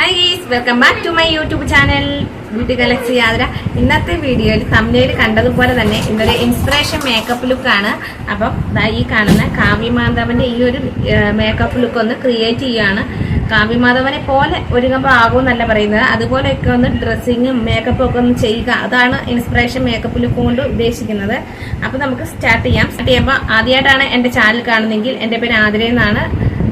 Hi guys welcome back to my YouTube channel beauty galaxy യാത്ര ഇന്നത്തെ വീഡിയോയിൽ തമിഴിൽ കണ്ടതുപോലെ തന്നെ ഇന്നൊരു ഇൻസ്പിറേഷൻ മേക്കപ്പ് ലുക്കാണ് അപ്പം ഈ കാണുന്ന കാവ്യ മാധവന്റെ ഈ ഒരു മേക്കപ്പ് ലുക്ക് ഒന്ന് ക്രിയേറ്റ് ചെയ്യുകയാണ് കാവ്യ മാധവനെ പോലെ ഒരുങ്ങുമ്പോൾ ആകുമെന്നല്ല പറയുന്നത്. അതുപോലെയൊക്കെ ഒന്ന് ഡ്രസ്സിങ്ങും മേക്കപ്പും ഒക്കെ ഒന്ന് ചെയ്യുക. അതാണ് ഇൻസ്പിറേഷൻ മേക്കപ്പ് ലുക്ക് കൊണ്ട് ഉദ്ദേശിക്കുന്നത്. അപ്പം നമുക്ക് സ്റ്റാർട്ട് ചെയ്യാം. സ്റ്റാർട്ട് ചെയ്യുമ്പോൾ ആദ്യമായിട്ടാണ് എന്റെ ചാനൽ കാണുന്നതെങ്കിൽ എന്റെ പേര് ആതിര എന്നാണ്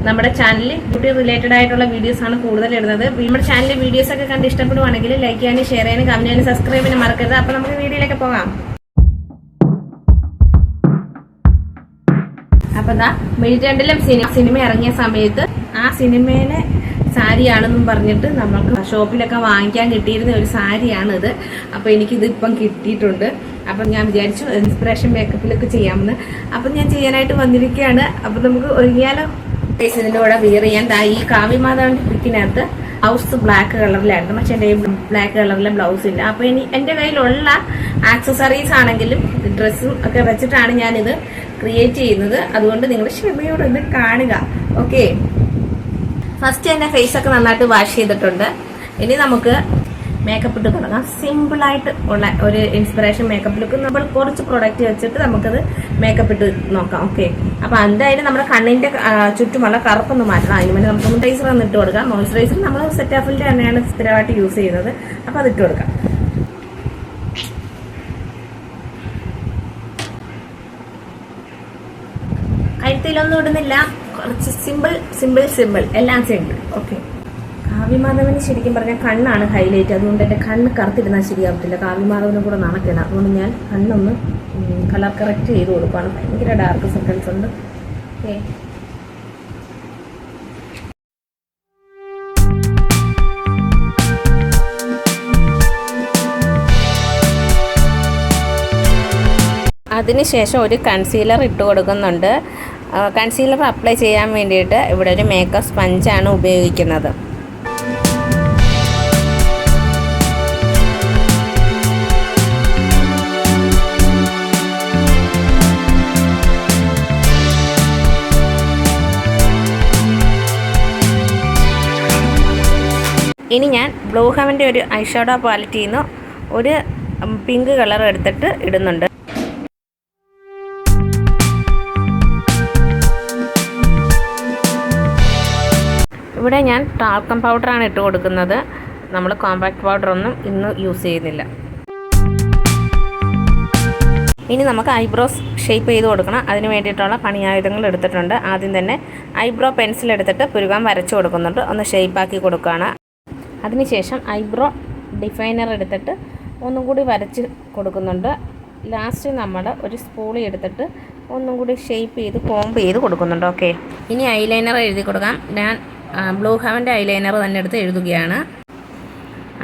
നമ്മുടെ ചാനലിൽ ബ്യൂട്ടി റിലേറ്റഡ് ആയിട്ടുള്ള വീഡിയോസ് ആണ് കൂടുതൽ ഇടുന്നത്. നമ്മുടെ ചാനലിലെ വീഡിയോസ് ഒക്കെ കണ്ട് ഇഷ്ടപ്പെടുവാണെങ്കിൽ ലൈക്ക് ചെയ്യാനും ഷെയർ ചെയ്യാനും കമന്റ് ചെയ്യാനും സബ്സ്ക്രൈബ് ചെയ്യാനും മറക്കരുത്. അപ്പൊ നമുക്ക് വീഡിയോയിലേക്ക് പോകാം. അപ്പൊ ദാ മിഴിരണ്ടിലും സിനിമ സിനിമ ഇറങ്ങിയ സമയത്ത് ആ സിനിമയിലെ സാരിയാണെന്നും പറഞ്ഞിട്ട് നമുക്ക് ഷോപ്പിലൊക്കെ വാങ്ങിക്കാൻ കിട്ടിയിരുന്ന ഒരു സാരിയാണിത്. ഇത് എനിക്ക് എനിക്കിത് ഇപ്പം കിട്ടിയിട്ടുണ്ട്. അപ്പം ഞാൻ വിചാരിച്ചു ഇൻസ്പിറേഷൻ മേക്കപ്പിലൊക്കെ ചെയ്യാമെന്ന്. അപ്പം ഞാൻ ചെയ്യാനായിട്ട് വന്നിരിക്കുകയാണ്. അപ്പൊ നമുക്ക് ഒരുങ്ങിയാലോ? ഗൈസ് ഇതിന്റെ കൂടെ വിയർ ചെയ്യാൻ. ഈ കാവ്യമാതാവിന്റെ പിക്കിനകത്ത് ബ്ലൗസ് ബ്ലാക്ക് കളറിലായിരുന്നു പക്ഷെ എന്റെ ബ്ലാക്ക് കളറിലെ ബ്ലൗസ് ഇല്ല. അപ്പൊ ഇനി എന്റെ കയ്യിലുള്ള ആക്സസറീസ് ആണെങ്കിലും ഡ്രസ്സും ഒക്കെ വെച്ചിട്ടാണ് ഞാനിത് ക്രിയേറ്റ് ചെയ്യുന്നത്. അതുകൊണ്ട് നിങ്ങൾ ക്ഷമയോടെ ഒന്ന് കാണുക. ഓക്കെ ഫസ്റ്റ് എന്റെ ഫേസ് ഒക്കെ നന്നായിട്ട് വാഷ് ചെയ്തിട്ടുണ്ട്. ഇനി നമുക്ക് മേക്കപ്പ് ഇട്ട് തുടങ്ങാം. സിമ്പിൾ ആയിട്ട് ഉള്ള ഒരു ഇൻസ്പിറേഷൻ മേക്കപ്പ് ലുക്ക് നമ്മൾ കുറച്ച് പ്രൊഡക്റ്റ് വെച്ചിട്ട് നമുക്കത് മേക്കപ്പ് ഇട്ട് നോക്കാം. ഓക്കെ അപ്പൊ എന്തായാലും നമ്മുടെ കണ്ണിന്റെ ചുറ്റുമുള്ള കറുപ്പൊന്ന് മാറ്റണം. അതിന് വേണ്ടി നമുക്ക് മോയിസ്ചറൈസർ ഒന്ന് ഇട്ട് കൊടുക്കാം. മോയിസ്ചറൈസർ നമ്മൾ സെറ്റാഫിലിന്റെ തന്നെയാണ് സ്ഥിരമായിട്ട് യൂസ് ചെയ്യുന്നത്. അപ്പൊ അത് ഇട്ട് കൊടുക്കാം. കഴുത്തിലൊന്നും ഇടുന്നില്ല. കുറച്ച് സിമ്പിൾ സിമ്പിൾ സിമ്പിൾ എല്ലാം സിമ്പിൾ ഓക്കെ കാവ്യമാധവന് ശരിക്കും പറഞ്ഞാൽ കണ്ണാണ് ഹൈലൈറ്റ് അതുകൊണ്ട് എന്റെ കണ്ണ് കറുത്തിരുന്നാൽ ശരിയാവത്തില്ല. കാവ്യമാധവനും കൂടെ നടക്കണം അതുകൊണ്ട് ഞാൻ കണ്ണൊന്ന് കളർ കറക്റ്റ് ചെയ്ത് കൊടുക്കുകയാണ് ഭയങ്കര ഡാർക്ക് സർക്കിൾസ് ഉണ്ട്. ഓക്കെ അതിനുശേഷം ഒരു കൺസീലർ ഇട്ട് കൊടുക്കുന്നുണ്ട്. കൺസീലർ അപ്ലൈ ചെയ്യാൻ വേണ്ടിയിട്ട് ഇവിടെ ഒരു മേക്കപ്പ് സ്പഞ്ചാണ് ഉപയോഗിക്കുന്നത്. ഇനി ഞാൻ ബ്ലൂ ഹെവന്റെ ഒരു ഐഷാഡോ പാലറ്റിൽ നിന്ന് ഒരു പിങ്ക് കളർ എടുത്തിട്ട് ഇടുന്നുണ്ട്. ഇവിടെ ഞാൻ ടാൽക്കം പൗഡറാണ് ഇട്ട് കൊടുക്കുന്നത്. നമ്മൾ കോമ്പാക്ട് പൗഡർ ഒന്നും ഇന്ന് യൂസ് ചെയ്യുന്നില്ല. ഇനി നമുക്ക് ഐബ്രോസ് ഷേപ്പ് ചെയ്ത് കൊടുക്കണം. അതിന് വേണ്ടിയിട്ടുള്ള പണിയായുധങ്ങൾ എടുത്തിട്ടുണ്ട്. ആദ്യം തന്നെ ഐബ്രോ പെൻസിൽ എടുത്തിട്ട് പുരുകാൻ വരച്ചു കൊടുക്കുന്നുണ്ട്. ഒന്ന് ഷേപ്പാക്കി കൊടുക്കുകയാണ്. അതിനുശേഷം ഐബ്രോ ഡിഫൈനർ എടുത്തിട്ട് ഒന്നും കൂടി വരച്ച് കൊടുക്കുന്നുണ്ട്. ലാസ്റ്റ് നമ്മൾ ഒരു സ്പൂളി എടുത്തിട്ട് ഒന്നും കൂടി ഷേപ്പ് ചെയ്ത് കോംബ് ചെയ്ത് കൊടുക്കുന്നുണ്ട്. ഓക്കെ ഇനി ഐലൈനർ എഴുതി കൊടുക്കാം. ഞാൻ ബ്ലൂ ഹെവന്റെ ഐലൈനർ തന്നെ എടുത്ത് എഴുതുകയാണ്.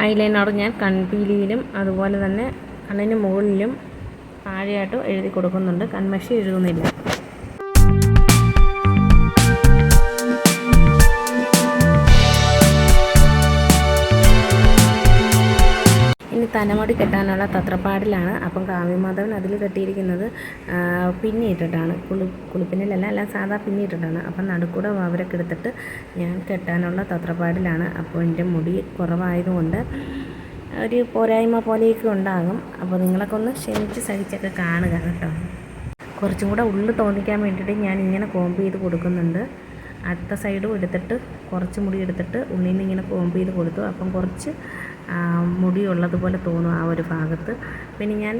ഐലൈനർ ഞാൻ കൺപീലിയിലും അതുപോലെ തന്നെ കണ്ണിന് മുകളിലും താഴെയായിട്ടും എഴുതി കൊടുക്കുന്നുണ്ട്. കൺമഷി എഴുതുന്നില്ല. തലമുടി കെട്ടാനുള്ള തത്രപ്പാടിലാണ് അപ്പം കാവ്യമാധവൻ അതിൽ കെട്ടിയിരിക്കുന്നത് പിന്നിയിട്ടിട്ടാണ് കുളി കുളിപ്പിന്നിലല്ല അല്ല സാധാ പിന്നിയിട്ടിട്ടാണ് അപ്പം നടുക്കൂടെ അവരൊക്കെ എടുത്തിട്ട് ഞാൻ കെട്ടാനുള്ള തത്രപ്പാടിലാണ്. അപ്പോൾ എന്റെ മുടി കുറവായതുകൊണ്ട് ഒരു പോരായ്മ പോലെയൊക്കെ ഉണ്ടാകും. അപ്പോൾ നിങ്ങളൊക്കെ ഒന്ന് ക്ഷമിച്ച് സഹിച്ചൊക്കെ കാണുക കേട്ടോ. കുറച്ചും കൂടെ ഉള്ളു തോന്നിക്കാൻ വേണ്ടിയിട്ട് ഞാൻ ഇങ്ങനെ കോമ്പ് ചെയ്ത് കൊടുക്കുന്നുണ്ട്. അടുത്ത സൈഡും എടുത്തിട്ട് കുറച്ച് മുടി എടുത്തിട്ട് ഉള്ളിൽ നിന്ന് ഇങ്ങനെ കോമ്പ് ചെയ്ത് കൊടുത്തു. അപ്പം കുറച്ച് ആ, മുടി ഉള്ളതുപോലെ തോന്നും ആ ഒരു ഭാഗത്ത്. പിന്നെ ഞാൻ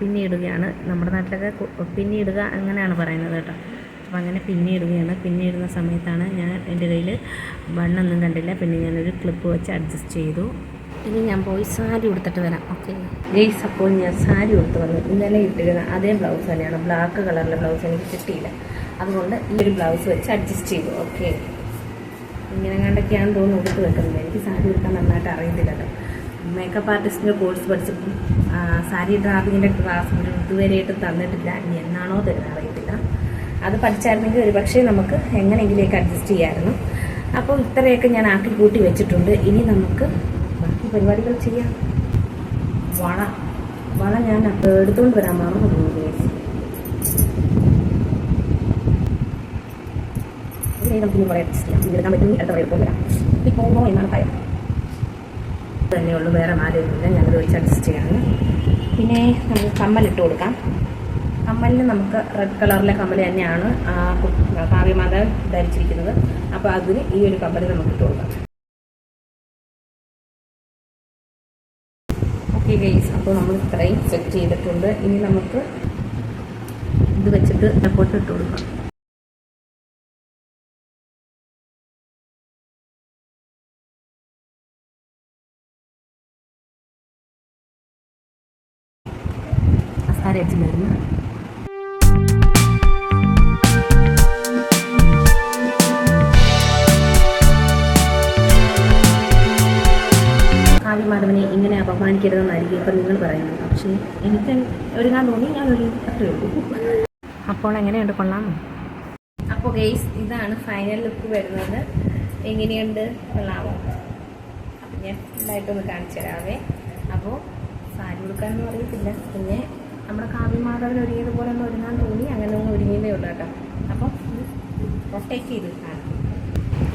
പിന്നിയിടുകയാണ്. നമ്മുടെ നാട്ടിലൊക്കെ പിന്നിയിടുക അങ്ങനെയാണ് പറയുന്നത് കേട്ടോ. അപ്പം അങ്ങനെ പിന്നിയിടുകയാണ്. ഇടുകയാണ് പിന്നി ഇടുന്ന സമയത്താണ് ഞാൻ എന്റെ കയ്യിൽ ബണ്ണൊന്നും കണ്ടില്ല. പിന്നെ ഞാനൊരു ക്ലിപ്പ് വെച്ച് അഡ്ജസ്റ്റ് ചെയ്തു. ഇനി ഞാൻ പോയി സാരി ഉടുത്തിട്ട് വരാം. ഓക്കെ ഗെയ്സ് അപ്പോൾ ഞാൻ സാരി ഉടുത്ത് വന്നു ഇന്നലെ ഇട്ടിരുന്ന അതേ ബ്ലൗസ് തന്നെയാണ്. ബ്ലാക്ക് കളറിലെ ബ്ലൗസ് എനിക്ക് കിട്ടിയില്ല. അതുകൊണ്ട് ഈ ഒരു ബ്ലൗസ് വെച്ച് അഡ്ജസ്റ്റ് ചെയ്തു. ഓക്കെ ഇങ്ങനെ കണ്ടൊക്കെയാണ് തോന്നുന്നു ഉടുത്ത് വെക്കുന്നത്. എനിക്ക് സാരി ഉടുക്കാൻ നന്നായിട്ട് അറിയത്തില്ലല്ലോ. മേക്കപ്പ് ആർട്ടിസ്റ്റിന്റെ കോഴ്സ് പഠിച്ചപ്പം സാരി ഡ്രാഫിങ്ങിന്റെ ക്ലാസ് ഒരു ഇതുവരെയായിട്ട് തന്നിട്ടില്ല. ഇനി എന്നാണോ തരുന്നത് അറിയത്തില്ല. അത് പഠിച്ചായിരുന്നെങ്കിൽ ഒരു പക്ഷേ നമുക്ക് എങ്ങനെയെങ്കിലേക്ക് അഡ്ജസ്റ്റ് ചെയ്യാമായിരുന്നു അപ്പോൾ ഇത്രയൊക്കെ ഞാൻ ആക്കി കൂട്ടി വെച്ചിട്ടുണ്ട്. ഇനി നമുക്ക് ബാക്കി പരിപാടികൾ ചെയ്യാം. വള വള ഞാൻ എടുത്തുകൊണ്ട് വരാൻ മറന്നു പോകുന്നു നമുക്ക് ഇനി കുറേ അഡ്ജസ്റ്റ് ചെയ്യാം പറ്റുമെങ്കിൽ അടുത്ത വരെ. പോകാം പോകുമോ എന്നാണ് ഭയം. തന്നെയുള്ളൂ വേറെ മാലയൊന്നുമില്ല ഞാനത് വെച്ച് അഡ്ജസ്റ്റ് ചെയ്യാണ്. പിന്നെ നമുക്ക് കമ്മലിട്ട് കൊടുക്കാം. കമ്മലിന് നമുക്ക് റെഡ് കളറിലെ കമ്മൽ തന്നെയാണ് കാവ്യമാത ധരിച്ചിരിക്കുന്നത്. അപ്പോൾ അതിന് ഈ ഒരു കമ്മൽ നമുക്ക് ഇട്ട് കൊടുക്കാം. ഓക്കെ ഗൈസ് അപ്പോൾ നമ്മൾ ഇത്രയും സെറ്റ് ചെയ്തിട്ടുണ്ട്. ഇനി നമുക്ക് ഇത് വെച്ചിട്ട് പൊട്ടിട്ട് ഇട്ട് കൊടുക്കാം. അസ്താര അടിച്ചിട്ടുണ്ടായിരുന്നു കാവ്യമാധവനെ ഇങ്ങനെ അപമാനിക്കരുതെന്നായിരിക്കും ഇപ്പം നിങ്ങൾ പറയുന്നത്. പക്ഷേ എനിക്ക് ഒരുങ്ങാൻ തോന്നി ഞാൻ ഒരു അത്രയേ ഉള്ളൂ. അപ്പോൾ എങ്ങനെയുണ്ട് കൊള്ളാമോ അപ്പോൾ ഗെയ്സ് ഇതാണ് ഫൈനൽ ലുക്ക് വരുന്നത്. എങ്ങനെയുണ്ട് കൊള്ളാമോ അപ്പം ഞാൻ ഫുള്ളായിട്ടൊന്ന് കാണിച്ചു തരാവേ. അപ്പോൾ സാരി കൊടുക്കാമെന്ന് അറിയത്തില്ല. പിന്നെ നമ്മുടെ കാവ്യമാധവൻ ഒരുങ്ങിയതുപോലെ ഒന്ന് ഒരുങ്ങാൻ തോന്നി. അങ്ങനെ ഒന്ന് ഒരുങ്ങിയതേ ഉള്ളൂ കേട്ടോ. അപ്പോൾ പ്രൊട്ടക്റ്റ് ചെയ്ത്.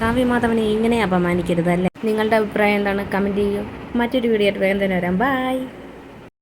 കാവ്യമാധവനെ ഇങ്ങനെ അപമാനിക്കരുത് അല്ലേ? നിങ്ങളുടെ അഭിപ്രായം എന്താണ്? കമന്റ് ചെയ്യൂ. മറ്റൊരു വീഡിയോ വേഗം തന്നെ വരാം. ബൈ